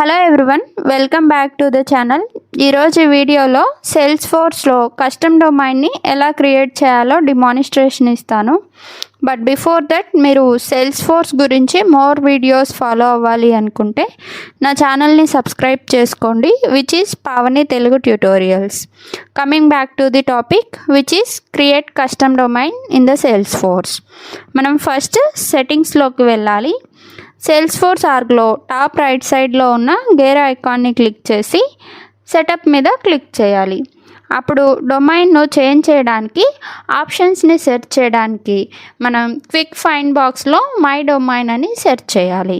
Hello everyone welcome back to the channel. ఈరోజు వీడియోలో sales ఫోర్స్లో custom డొమైన్ని ఎలా క్రియేట్ చేయాలో డిమానిస్ట్రేషన్ ఇస్తాను. బట్ బిఫోర్ దట్ మీరు సేల్స్ ఫోర్స్ గురించి మోర్ వీడియోస్ ఫాలో అవ్వాలి అనుకుంటే నా ఛానల్ని సబ్స్క్రైబ్ చేసుకోండి which is Pavani Telugu tutorials coming back to the topic which is create custom domain in the Salesforce మనం ఫస్ట్ సెట్టింగ్స్లోకి వెళ్ళాలి. సేల్స్ ఫోర్స్ ఆర్గ్లో టాప్ రైట్ సైడ్లో ఉన్న గేర్ ఐకాన్ని క్లిక్ చేసి సెటప్ మీద క్లిక్ చేయాలి. అప్పుడు డొమైన్ను చేంజ్ చేయడానికి ఆప్షన్స్ని సెర్చ్ చేయడానికి మనం క్విక్ ఫైండ్ బాక్స్లో మై డొమైన్ అని సెర్చ్ చేయాలి.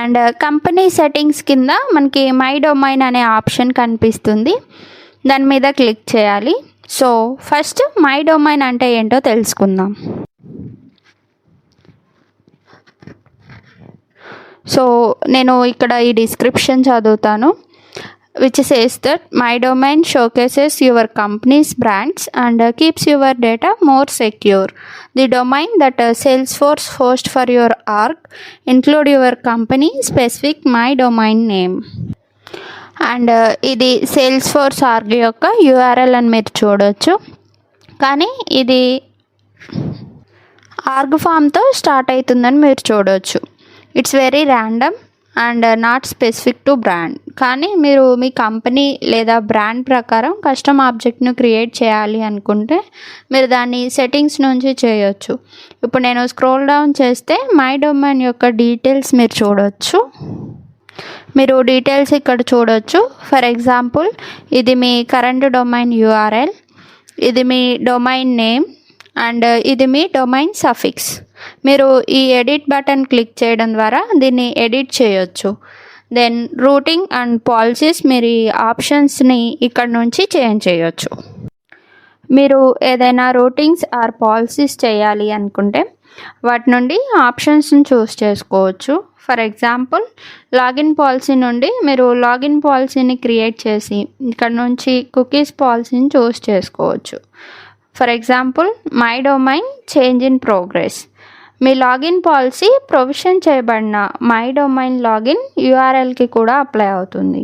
అండ్ కంపెనీ సెట్టింగ్స్ కింద మనకి మై డొమైన్ అనే ఆప్షన్ కనిపిస్తుంది. దాని మీద క్లిక్ చేయాలి. సో ఫస్ట్ మై డొమైన్ అంటే ఏంటో తెలుసుకుందాం. సో నేను ఇక్కడ ఈ డిస్క్రిప్షన్ చదువుతాను which says that my domain showcases your company's brands and keeps your data more secure the domain that Salesforce host for your org include your company specific my domain name and ఇది Salesforce org యొక్క URL అని మీరు చూడవచ్చు కానీ ఇది org ఫామ్తో start అవుతుందని మీరు చూడవచ్చు it's very random and not specific to brand కానీ మీరు మీ కంపెనీ లేదా బ్రాండ్ ప్రకారం కస్టమ్ ఆబ్జెక్ట్ను క్రియేట్ చేయాలి అనుకుంటే మీరు దాన్ని సెట్టింగ్స్ నుంచి చేయొచ్చు. ఇప్పుడు నేను స్క్రోల్ డౌన్ చేస్తే మై డొమైన్ యొక్క డీటెయిల్స్ మీరు చూడవచ్చు మీరు డీటెయిల్స్ ఇక్కడ చూడొచ్చు. ఫర్ ఎగ్జాంపుల్ ఇది మీ కరెంట్ డొమైన్ యూఆర్ఎల్ ఇది మీ డొమైన్ నేమ్ అండ్ ఇది మీ డొమైన్ సఫిక్స్ మీరు ఈ ఎడిట్ బటన్ క్లిక్ చేయడం ద్వారా దీన్ని ఎడిట్ చేయొచ్చు. దెన్ రూటింగ్ అండ్ పాలసీస్ మీరు ఈ ఆప్షన్స్ని ఇక్కడ నుంచి చేంజ్ చేయొచ్చు. మీరు ఏదైనా రూటింగ్స్ ఆర్ పాలసీస్ చేయాలి అనుకుంటే వాటి నుండి ఆప్షన్స్ని చూస్ చేసుకోవచ్చు. ఫర్ ఎగ్జాంపుల్ లాగిన్ పాలసీ నుండి మీరు లాగిన్ పాలసీని క్రియేట్ చేసి ఇక్కడ నుంచి కుకీస్ పాలసీని చూస్ చేసుకోవచ్చు. For example my domain change in progress me login policy provision చేయబడిన మై డొమైన్ లాగిన్ యూఆర్ఎల్కి కూడా అప్లై అవుతుంది.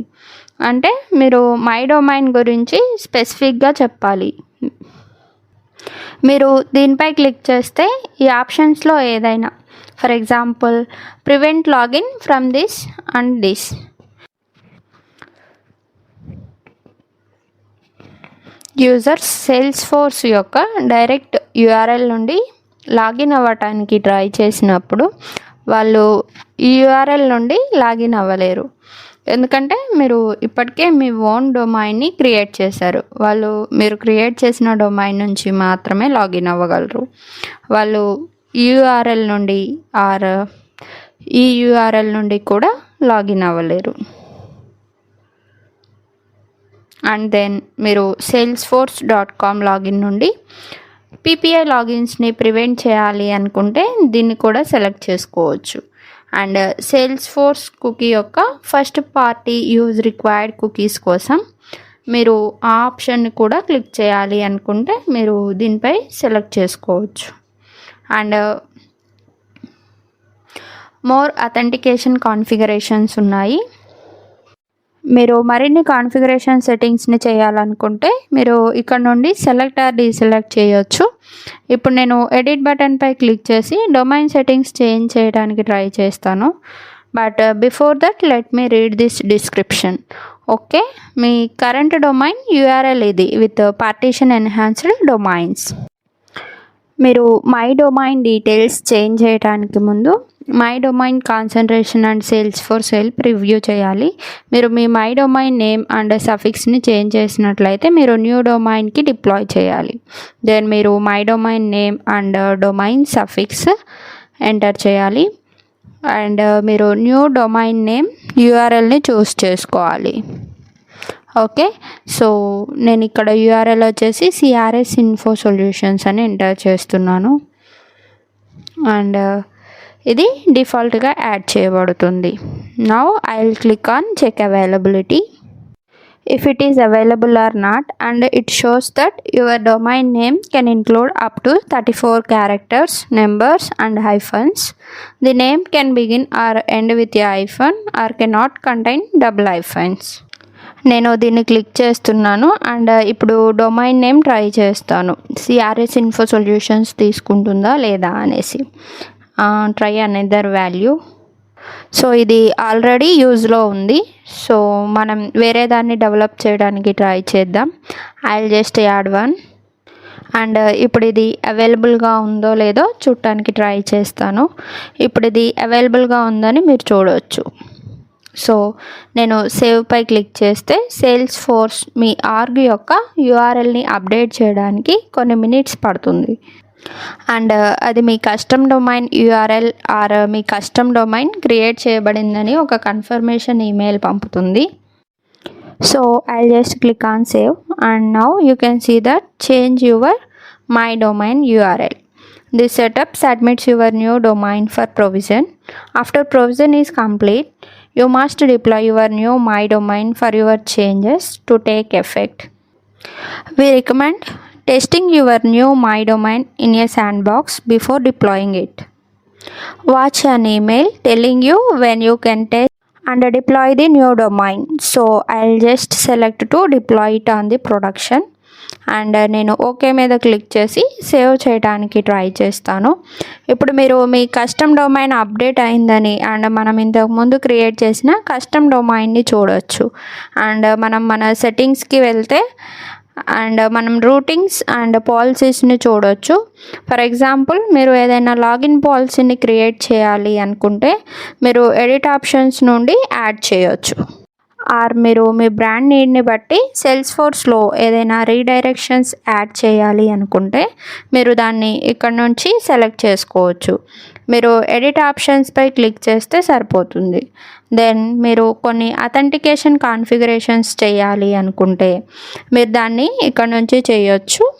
అంటే మీరు మై డొమైన్ గురించి స్పెసిఫిక్గా చెప్పాలి. మీరు దీనిపై క్లిక్ చేస్తే ఈ ఆప్షన్స్లో ఏదైనా for example prevent login from this and this. Users Salesforce యొక్క డైరెక్ట్ యూఆర్ఎల్ నుండి లాగిన్ అవ్వటానికి ట్రై చేసినప్పుడు వాళ్ళు ఈ యూఆర్ఎల్ నుండి లాగిన్ అవ్వలేరు. ఎందుకంటే మీరు ఇప్పటికే మీ ఓన్ డొమైన్ని క్రియేట్ చేశారు. వాళ్ళు మీరు క్రియేట్ చేసిన డొమైన్ నుంచి మాత్రమే లాగిన్ అవ్వగలరు. వాళ్ళు యూఆర్ఎల్ నుండి ఆర్ ఈ యూఆర్ఎల్ నుండి కూడా లాగిన్ అవ్వలేరు. అండ్ దెన్ మీరు Salesforce dot com login నుండి పీపీఐ లాగిన్స్ని ప్రివెంట్ చేయాలి అనుకుంటే దీన్ని కూడా సెలెక్ట్ చేసుకోవచ్చు. అండ్ సేల్స్ ఫోర్స్ కుకీ యొక్క first party use required cookies కోసం మీరు ఆ ఆప్షన్ని కూడా క్లిక్ చేయాలి అనుకుంటే మీరు దీనిపై సెలెక్ట్ చేసుకోవచ్చు. అండ్ మోర్ అథెంటికేషన్ కాన్ఫిగరేషన్స్ ఉన్నాయి. మీరు మరిన్ని కాన్ఫిగరేషన్ సెట్టింగ్స్ని చేయాలనుకుంటే మీరు ఇక్కడ నుండి సెలెక్ట్ ఆర్ డీసెలెక్ట్ చేయొచ్చు. ఇప్పుడు నేను ఎడిట్ బటన్పై క్లిక్ చేసి డొమైన్ సెట్టింగ్స్ చేంజ్ చేయడానికి ట్రై చేస్తాను. But before that let me read this description. Okay? Me current domain URL ఇది విత్ పార్టీషన్ ఎన్హాన్స్డ్ డొమైన్స్. మీరు మై డొమైన్ డీటెయిల్స్ చేంజ్ చేయడానికి ముందు my domain considerations and Salesforce self review చేయాలి. మీరు మీ my domain name and సఫిక్స్ని change చేసినట్లయితే మీరు న్యూ డొమైన్కి డిప్లాయ్ చేయాలి. దెన్ మీరు my domain name and domain suffix enter చేయాలి. అండ్ uh, మీరు న్యూ డొమైన్ నేమ్ యూఆర్ఎల్ని చూస్ చేసుకోవాలి. ఓకే? సో నేను ఇక్కడ యూఆర్ఎల్ వచ్చేసి సిఆర్ఎస్ ఇన్ఫో సొల్యూషన్స్ అని ఎంటర్ చేస్తున్నాను. అండ్ ఇది డిఫాల్ట్గా యాడ్ చేయబడుతుంది. Now I click on check availability if it is available or not and it shows that your domain name can include up to thirty four characters numbers and hyphens the name can begin or end with hyphen or can not contain double hyphens నేను దీన్ని click చేస్తున్నాను and uh, ఇప్పుడు domain name try చేస్తాను. CRS info solutions తీసుకుంటుందా లేదా అనేసి. Try another value so ఇది already యూజ్లో ఉంది. సో మనం వేరే దాన్ని డెవలప్ చేయడానికి ట్రై చేద్దాం. I just add one and ఇప్పుడు ఇది అవైలబుల్గా ఉందో లేదో చూడటానికి ట్రై చేస్తాను. ఇప్పుడు ఇది అవైలబుల్గా ఉందని మీరు చూడవచ్చు సో నేను సేవ్ పై క్లిక్ చేస్తే సేల్స్ ఫోర్స్ మీ ఆర్గ్ యొక్క యూఆర్ఎల్ని అప్డేట్ చేయడానికి కొన్ని మినిట్స్ పడుతుంది. అండ్ అది మీ కస్టమ్ డొమైన్ యూఆర్ఎల్ ఆర్ మీ కస్టమ్ డొమైన్ క్రియేట్ చేయబడిందని ఒక కన్ఫర్మేషన్ ఈమెయిల్ పంపుతుంది. So I just click on save and now you can see that change your my domain URL this setup submits your new domain for provision after provision is complete you must deploy your new My domain for your changes to take effect. We recommend testing your new My domain in a sandbox before deploying it. Watch an email telling you when you can test and deploy the new domain. So I'll just select to deploy it on the production. And నేను okay మీద click చేసి save చేయడానికి try చేస్తాను. ఇప్పుడు మీరు మీ custom domain update అయిందని and మనం ఇంతకు ముందు క్రియేట్ చేసిన కస్టమ్ డొమైన్ని చూడవచ్చు అండ్ మనం మన సెట్టింగ్స్కి వెళ్తే అండ్ మనం రూటింగ్స్ అండ్ పాలసీస్ని చూడవచ్చు ఫర్ ఎగ్జాంపుల్ మీరు ఏదైనా లాగిన్ పాలసీని క్రియేట్ చేయాలి అనుకుంటే మీరు ఎడిట్ ఆప్షన్స్ నుండి యాడ్ చేయొచ్చు. ఆర్ మీరు మీ బ్రాండ్ నీడ్ని బట్టి సెల్స్ ఫోర్స్లో ఏదైనా రీడైరెక్షన్స్ యాడ్ చేయాలి అనుకుంటే మీరు దాన్ని ఇక్కడ నుంచి సెలెక్ట్ చేసుకోవచ్చు. మీరు ఎడిట్ ఆప్షన్స్పై క్లిక్ చేస్తే సరిపోతుంది. దెన్ మీరు కొన్ని అథెంటికేషన్ కాన్ఫిగరేషన్స్ చేయాలి అనుకుంటే మీరు దాన్ని ఇక్కడ నుంచి చేయొచ్చు.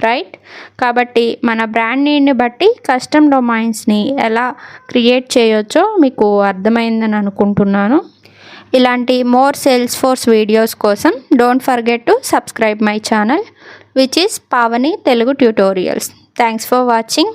రైట్? కాబట్టి మన బ్రాండ్ నీడ్ని బట్టి కస్టమ్ డొమైన్స్ని ఎలా క్రియేట్ చేయొచ్చో మీకు అర్థమైందని అనుకుంటున్నాను. ఇలాంటి మోర్ సేల్స్ ఫోర్స్ వీడియోస్ కోసం don't forget to subscribe my channel which is Pavani Telugu tutorials thanks for watching